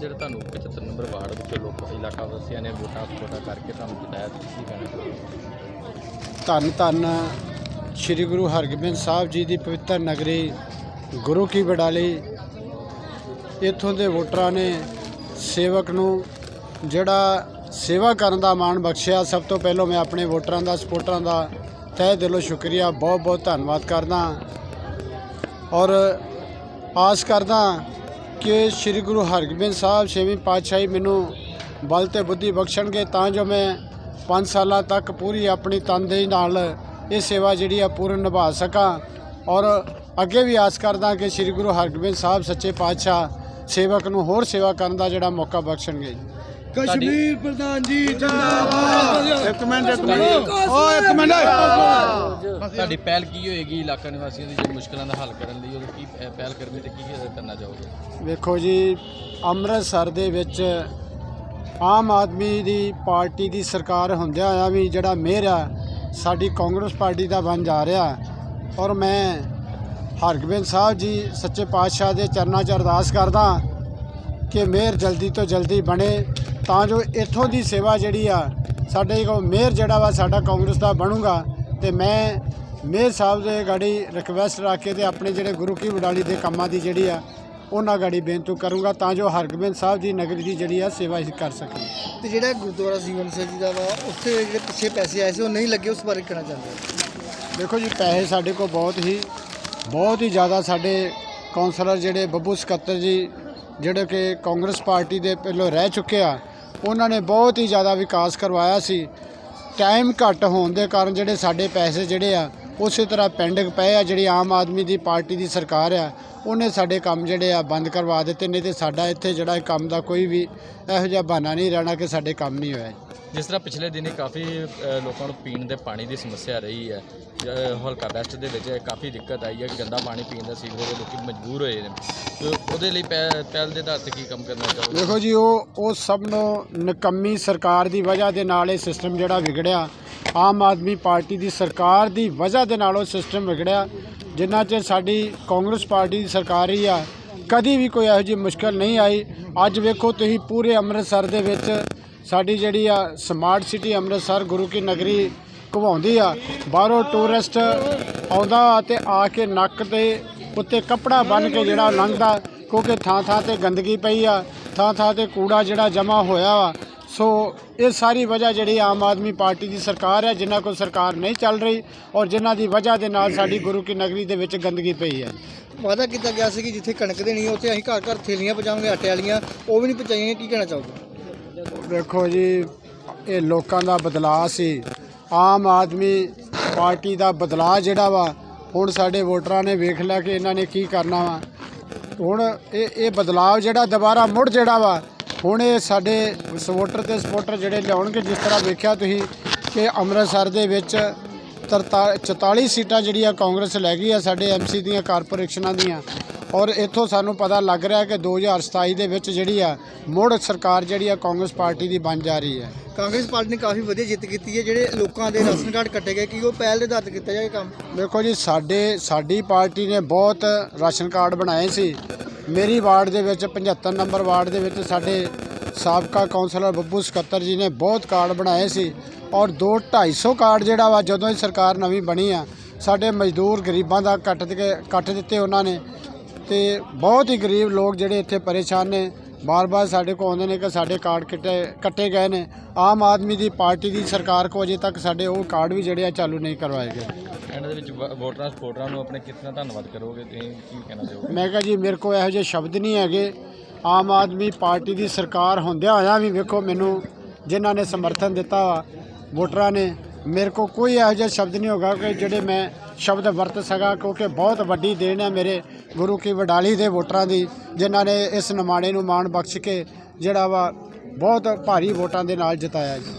ਜਿਹੜਾ ਤੁਹਾਨੂੰ 75 number ward ਵਿੱਚੋਂ ਲੋਕ ਇਲਾਕਾ ਵਾਸੀਆਂ ਨੇ ਵੋਟਾਂ ਸਪੋਰਟਾਂ ਕਰਕੇ ਤੁਹਾਨੂੰ ਜਿਤਾਇਆ ਤੁਸੀਂ ਕਹਿਣਾ ਚਾਹੋਗੇ? ਧੰਨ ਧੰਨ ਸ੍ਰੀ ਗੁਰੂ ਹਰਗੋਬਿੰਦ ਸਾਹਿਬ ਜੀ ਦੀ ਪਵਿੱਤਰ ਨਗਰੀ ਗੁਰੂ ਕੀ ਬਡਾਲੀ ਇੱਥੋਂ ਦੇ ਵੋਟਰਾਂ ਨੇ ਸੇਵਕ ਨੂੰ ਜਿਹੜਾ ਸੇਵਾ ਕਰਨ ਦਾ ਮਾਣ ਬਖਸ਼ਿਆ, ਸਭ ਤੋਂ ਪਹਿਲਾਂ ਮੈਂ ਆਪਣੇ ਵੋਟਰਾਂ ਦਾ ਸਪੋਰਟਰਾਂ ਦਾ ਤਹਿ ਦਿਲੋਂ ਸ਼ੁਕਰੀਆ ਬਹੁਤ ਬਹੁਤ ਧੰਨਵਾਦ ਕਰਦਾ। ਔਰ ਆਸ ਕਰਦਾ ਕਿ ਸ੍ਰੀ ਗੁਰੂ ਹਰਗੋਬਿੰਦ ਸਾਹਿਬ ਛੇਵੀਂ ਪਾਤਸ਼ਾਹੀ ਮੈਨੂੰ ਬਲ ਤੇ ਬੁੱਧੀ ਬਖਸ਼ਣਗੇ ਤਾਂ ਜੋ ਮੈਂ 5 ਸਾਲਾਂ ਤੱਕ ਪੂਰੀ ਆਪਣੀ ਤਨਦੇਹੀ ਨਾਲ ਇਹ ਸੇਵਾ ਜਿਹੜੀ ਆ ਪੂਰਨ ਨਿਭਾ ਸਕਾਂ। ਔਰ ਅੱਗੇ ਵੀ ਆਸ ਕਰਦਾ ਕਿ ਸ੍ਰੀ ਗੁਰੂ ਹਰਗੋਬਿੰਦ ਸਾਹਿਬ ਸੱਚੇ ਪਾਤਸ਼ਾਹ ਸੇਵਕ ਨੂੰ ਹੋਰ ਸੇਵਾ ਕਰਨ ਦਾ ਜਿਹੜਾ ਮੌਕਾ ਬਖਸ਼ਣਗੇ ਕਸ਼ਮੀਰ ਪ੍ਰਧਾਨ ਜੀ ਜਿੰਦਾਬਾਦ। ਇੱਕ ਮਿੰਟ ਇੱਕ ਮਿੰਟ। ਓ ਇੱਕ ਮਿੰਟ। ਤੁਹਾਡੀ ਪਹਿਲ ਕੀ ਹੋਏਗੀ ਇਲਾਕਾ ਨਿਵਾਸੀਆਂ ਦੀ ਜਿਹੜੀ ਮੁਸ਼ਕਲਾਂ ਦਾ ਹੱਲ ਕਰਨ ਲਈ ਉਹ ਕੀ ਪਹਿਲ ਕਰਨੀ ਤੇ ਕੀ ਕਰਨਾ ਚਾਹੋਗੇ? ਵੇਖੋ ਜੀ ਅੰਮ੍ਰਿਤਸਰ ਦੇ ਵਿੱਚ ਆਮ ਆਦਮੀ ਦੀ ਪਾਰਟੀ ਦੀ ਸਰਕਾਰ ਹੁੰਦਿਆਂ ਹੋਇਆ ਵੀ ਜਿਹੜਾ ਮੇਅਰ ਆ ਸਾਡੀ ਕਾਂਗਰਸ ਪਾਰਟੀ ਦਾ ਬਣ ਜਾ ਰਿਹਾ। ਔਰ ਮੈਂ ਹਰਗੋਬਿੰਦ ਸਾਹਿਬ ਜੀ ਸੱਚੇ ਪਾਤਸ਼ਾਹ ਦੇ ਚਰਨਾਂ 'ਚ ਅਰਦਾਸ ਕਰਦਾ ਕਿ ਮੇਅਰ ਜਲਦੀ ਤੋਂ ਜਲਦੀ ਬਣੇ ਤਾਂ ਜੋ ਇੱਥੋਂ ਦੀ ਸੇਵਾ ਜਿਹੜੀ ਆ ਸਾਡੇ ਕੋ ਮੇਅਰ ਜਿਹੜਾ ਵਾ ਸਾਡਾ ਕਾਂਗਰਸ ਦਾ ਬਣੂਗਾ। ਤੇ ਮੈਂ ਮੇਅਰ ਸਾਹਿਬ ਦੇ ਗਾੜੀ ਰਿਕਵੈਸਟ ਰੱਖ ਕੇ ਤੇ ਆਪਣੇ ਜਿਹੜੇ ਗੁਰੂ ਕੀ ਵਡਾਲੀ ਦੇ ਕੰਮਾਂ ਦੀ ਜਿਹੜੀ ਆ ਉਹਨਾਂ ਗਾੜੀ ਬੇਨਤੀ ਕਰੂੰਗਾ ਤਾਂ ਜੋ ਹਰਗੋਬਿੰਦ ਸਾਹਿਬ ਦੀ ਨਗਰੀ ਦੀ ਜਿਹੜੀ ਆ ਸੇਵਾ ਅਸੀਂ ਕਰ ਸਕੀਏ ਤੇ ਜਿਹੜਾ ਗੁਰਦੁਆਰਾ ਜੀਵਨ ਸਿੰਘ ਜੀ ਦਾ ਵਾ ਉੱਥੇ ਜਿਹੜੇ ਪਿੱਛੇ ਪੈਸੇ ਆਏ ਸੀ ਉਹ ਨਹੀਂ ਲੱਗੇ ਉਸ ਬਾਰੇ ਕਹਿਣਾ ਚਾਹੁੰਦੇ ਹੋ? ਦੇਖੋ ਜੀ ਪੈਸੇ ਸਾਡੇ ਕੋਲ ਬਹੁਤ ਹੀ ਬਹੁਤ ਹੀ ਜ਼ਿਆਦਾ ਸਾਡੇ ਕਾਉਂਸਲਰ ਜਿਹੜੇ ਬੱਬੂ ਸਕੱਤਰ ਜੀ ਜਿਹੜੇ ਕਿ ਕਾਂਗਰਸ ਪਾਰਟੀ ਦੇ ਪਹਿਲੋਂ ਰਹਿ ਚੁੱਕੇ ਆ ਉਹਨਾਂ ਨੇ ਬਹੁਤ ਹੀ ਜ਼ਿਆਦਾ ਵਿਕਾਸ ਕਰਵਾਇਆ ਸੀ। ਟਾਈਮ ਘੱਟ ਹੋਣ ਦੇ ਕਾਰਨ ਜਿਹੜੇ ਸਾਡੇ ਪੈਸੇ ਜਿਹੜੇ ਆ ਉਸੇ ਤਰ੍ਹਾਂ ਪੈਂਡਿੰਗ ਪਏ ਆ ਜਿਹੜੀ ਆਮ ਆਦਮੀ ਦੀ ਪਾਰਟੀ ਦੀ ਸਰਕਾਰ ਆ ਉਹਨੇ ਸਾਡੇ ਕੰਮ ਜਿਹੜੇ ਆ ਬੰਦ ਕਰਵਾ ਦਿੱਤੇ ਨਹੀਂ ਤੇ ਸਾਡਾ ਇੱਥੇ ਜਿਹੜਾ ਕੰਮ ਦਾ ਕੋਈ ਵੀ ਇਹੋ ਜਿਹਾ ਬਹਾਨਾ ਨਹੀਂ ਰਹਿਣਾ ਕਿ ਸਾਡੇ ਕੰਮ ਨਹੀਂ ਹੋਇਆ। ਜਿਸ ਤਰ੍ਹਾਂ ਪਿਛਲੇ ਦਿਨੀ ਕਾਫੀ ਲੋਕਾਂ ਨੂੰ ਪੀਣ ਦੇ ਪਾਣੀ ਦੀ ਸਮੱਸਿਆ ਰਹੀ ਹੈ ਹਲਕਾ ਵੈਸਟ ਦੇ ਵਿੱਚ ਕਾਫੀ ਦਿੱਕਤ ਆਈ ਹੈ ਕਿ ਗੰਦਾ ਪਾਣੀ ਪੀਣ ਦਾ ਸੀਵਰੇਜ ਦੇ ਲੋਕੀ ਮਜਬੂਰ ਹੋਏ ਨੇ। ਉਹਦੇ ਲਈ ਪਹਿ- ਪਹਿਲ ਦੇ ਆਧਾਰ ਤੇ ਕੀ ਕੰਮ ਕਰਨਾ ਚਾਹੋਗੇ? ਦੇਖੋ ਜੀ ਉਹ ਉਹ ਸਭ ਨੂੰ ਨਕੰਮੀ ਸਰਕਾਰ ਦੀ ਵਜ੍ਹਾ ਦੇ ਨਾਲ ਇਹ ਸਿਸਟਮ ਜਿਹੜਾ ਵਿਗੜਿਆ ਆਮ ਆਦਮੀ ਪਾਰਟੀ ਦੀ ਸਰਕਾਰ ਦੀ ਵਜ੍ਹਾ ਦੇ ਨਾਲ ਉਹ ਸਿਸਟਮ ਵਿਗੜਿਆ, ਜਿੰਨਾ ਚਿਰ ਸਾਡੀ ਕਾਂਗਰਸ ਪਾਰਟੀ ਦੀ ਸਰਕਾਰ ਹੀ ਆ, ਕਦੀ ਵੀ ਕੋਈ ਇਹੋ ਜਿਹੀ ਮੁਸ਼ਕਲ ਨਹੀਂ ਆਈ। ਅੱਜ ਵੇਖੋ ਤੁਸੀਂ ਪੂਰੇ ਅੰਮ੍ਰਿਤਸਰ ਦੇ ਵਿੱਚ ਸਾਡੀ ਜਿਹੜੀ ਆ ਸਮਾਰਟ ਸਿਟੀ ਅੰਮ੍ਰਿਤਸਰ ਗੁਰੂ ਕੀ ਨਗਰੀ ਘਵਾਉਂਦੀ ਆ। ਬਾਹਰੋਂ ਟੂਰਿਸਟ ਆਉਂਦਾ ਤੇ ਆ ਕੇ ਨੱਕ ਤੇ ਉੱਤੇ ਕੱਪੜਾ ਬੰਨ ਕੇ ਜਿਹੜਾ ਲੰਘਦਾ, ਕਿਉਂਕਿ ਥਾਂ ਥਾਂ ਤੇ ਗੰਦਗੀ ਪਈ ਆ ਥਾਂ ਥਾਂ ਤੇ ਕੂੜਾ ਜਿਹੜਾ ਜਮ੍ਹਾਂ ਹੋਇਆ ਵਾ ਸੋ ਇਹ ਸਾਰੀ ਵਜ੍ਹਾ ਜਿਹੜੀ ਆਮ ਆਦਮੀ ਪਾਰਟੀ ਦੀ ਸਰਕਾਰ ਹੈ ਜਿਨ੍ਹਾਂ ਕੋਲ ਸਰਕਾਰ ਨਹੀਂ ਚੱਲ ਰਹੀ ਔਰ ਜਿਨ੍ਹਾਂ ਦੀ ਵਜ੍ਹਾ ਦੇ ਨਾਲ ਸਾਡੀ ਗੁਰੂ ਕੀ ਨਗਰੀ ਦੇ ਵਿੱਚ ਗੰਦਗੀ ਪਈ ਹੈ। ਵਾਅਦਾ ਕੀਤਾ ਗਿਆ ਸੀ ਕਿ ਜਿੱਥੇ ਕਣਕ ਦੇਣੀ ਉੱਥੇ ਅਸੀਂ ਘਰ ਘਰ ਥੇਲੀਆਂ ਪਹੁੰਚਾਵਾਂਗੇ ਆਟੇ ਵਾਲੀਆਂ ਉਹ ਵੀ ਨਹੀਂ ਪਹੁੰਚਾਈਆਂ ਕੀ ਕਹਿਣਾ ਚਾਹੋਗੇ? ਦੇਖੋ ਜੀ ਇਹ ਲੋਕਾਂ ਦਾ ਬਦਲਾਅ ਸੀ। ਆਮ ਆਦਮੀ ਪਾਰਟੀ ਦਾ ਬਦਲਾਅ ਜਿਹੜਾ ਵਾ ਹੁਣ ਸਾਡੇ ਵੋਟਰਾਂ ਨੇ ਵੇਖ ਲਿਆ ਕਿ ਇਹਨਾਂ ਨੇ ਕੀ ਕਰਨਾ ਵਾ। ਹੁਣ ਇਹ ਇਹ ਬਦਲਾਅ ਜਿਹੜਾ ਦੁਬਾਰਾ ਮੁੜ ਜਿਹੜਾ ਵਾ ਹੁਣ ਇਹ ਸਾਡੇ ਸਪੋਰਟਰ ਤੇ ਸਪੋਰਟਰ ਜਿਹੜੇ ਲਿਆਉਣਗੇ ਜਿਸ ਤਰ੍ਹਾਂ ਵੇਖਿਆ ਤੁਸੀਂ ਕਿ ਅੰਮ੍ਰਿਤਸਰ ਦੇ ਵਿੱਚ ਤਰਤਾ- 44 ਸੀਟਾਂ ਜਿਹੜੀਆਂ ਕਾਂਗਰਸ ਲੈ ਗਈ ਆ ਸਾਡੇ ਐਮਸੀ ਦੀਆਂ ਕਾਰਪੋਰੇਸ਼ਨਾਂ ਦੀਆਂ। ਔਰ ਇੱਥੋਂ ਸਾਨੂੰ ਪਤਾ ਲੱਗ ਰਿਹਾ ਕਿ 2027 ਦੇ ਵਿੱਚ ਜਿਹੜੀ ਆ ਮੁੜ ਸਰਕਾਰ ਜਿਹੜੀ ਆ ਕਾਂਗਰਸ ਪਾਰਟੀ ਦੀ ਬਣ ਜਾ ਰਹੀ ਹੈ ਕਾਂਗਰਸ ਪਾਰਟੀ ਨੇ ਕਾਫੀ ਵਧੀਆ ਜਿੱਤ ਕੀਤੀ ਹੈ ਜਿਹੜੇ ਲੋਕਾਂ ਦੇ ਰਾਸ਼ਨ ਕਾਰਡ ਕੱਟੇ ਗਏ ਕੀ ਉਹ ਪਹਿਲ ਦੇ ਆਧਾਰ ਤੇ ਕੀਤਾ ਜਾਏ ਕੰਮ? ਦੇਖੋ ਜੀ ਸਾਡੇ ਸਾਡੀ ਪਾਰਟੀ ਨੇ ਬਹੁਤ ਰਾਸ਼ਨ ਕਾਰਡ ਬਣਾਏ ਸੀ। ਮੇਰੀ ਵਾਰਡ ਦੇ ਵਿੱਚ 75 ਨੰਬਰ ਵਾਰਡ ਦੇ ਵਿੱਚ ਸਾਡੇ ਸਾਬਕਾ ਕਾਉਂਸਲਰ ਬੱਬੂ ਸਕੱਤਰ ਜੀ ਨੇ ਬਹੁਤ ਕਾਰਡ ਬਣਾਏ ਸੀ ਔਰ 2 250 ਕਾਰਡ ਜਿਹੜਾ ਵਾ ਜਦੋਂ ਹੀ ਸਰਕਾਰ ਨਵੀਂ ਬਣੀ ਆ, ਸਾਡੇ ਮਜ਼ਦੂਰ ਗਰੀਬਾਂ ਦਾ ਕੱਟ ਕੇ ਕੱਟ ਦਿੱਤੇ ਉਹਨਾਂ ਨੇ ਤੇ ਬਹੁਤ ਹੀ ਗਰੀਬ ਲੋਕ ਜਿਹੜੇ ਇੱਥੇ ਪਰੇਸ਼ਾਨ ਨੇ। ਬਾਰ-ਬਾਰ ਸਾਡੇ ਕੋਲ ਆਉਂਦੇ ਨੇ ਕਿ ਸਾਡੇ ਕਾਰਡ ਕੱਟੇ ਕੱਟੇ ਗਏ ਨੇ। ਆਮ ਆਦਮੀ ਦੀ ਪਾਰਟੀ ਦੀ ਸਰਕਾਰ ਕੋ ਅਜੇ ਤੱਕ ਸਾਡੇ ਉਹ ਕਾਰਡ ਵੀ ਜਿਹੜੇ ਆ ਚਾਲੂ ਨਹੀਂ ਕਰਵਾਏ ਗਏ। ਐਂਡ ਦੇ ਵਿੱਚ ਵ- ਵੋਟਰਾਂ ਸਪੋਰਟਰਾਂ ਨੂੰ ਆਪਣੇ ਕਿਤਨਾ ਧੰਨਵਾਦ ਕਰੋਗੇ? ਤੁਸੀਂ ਕੀ ਕਹਿਣਾ ਚਾਹੋਗੇ? ਮੈਂ ਕਿਹਾ ਜੀ ਮੇਰੇ ਕੋਲ ਇਹੋ ਜਿਹੇ ਸ਼ਬਦ ਨਹੀਂ ਹੈਗੇ। ਆਮ ਆਦਮੀ ਪਾਰਟੀ ਦੀ ਸਰਕਾਰ ਹੁੰਦਿਆਂ ਹੋਇਆਂ ਵੀ ਵੇਖੋ ਮੈਨੂੰ ਜਿਨ੍ਹਾਂ ਨੇ ਸਮਰਥਨ ਦਿੱਤਾ ਵਾ ਵੋਟਰਾਂ ਨੇ ਮੇਰੇ ਕੋਲ ਕੋਈ ਇਹੋ ਜਿਹਾ ਸ਼ਬਦ ਨਹੀਂ ਹੋਗਾ ਕਿ ਜਿਹੜੇ ਮੈਂ ਸ਼ਬਦ ਵਰਤ ਸਕਾਂ ਕਿਉਂਕਿ ਬਹੁਤ ਵੱਡੀ ਦੇਣ ਹੈ ਮੇਰੇ ਗੁਰੂ ਕੀ ਵਡਾਲੀ ਦੇ ਵੋਟਰਾਂ ਦੀ, ਜਿਨ੍ਹਾਂ ਨੇ ਇਸ ਨਿਮਾਣੇ ਨੂੰ ਮਾਣ ਬਖਸ਼ ਕੇ ਜਿਹੜਾ ਵਾ ਬਹੁਤ ਭਾਰੀ ਵੋਟਾਂ ਦੇ ਨਾਲ ਜਿਤਾਇਆ ਜੀ।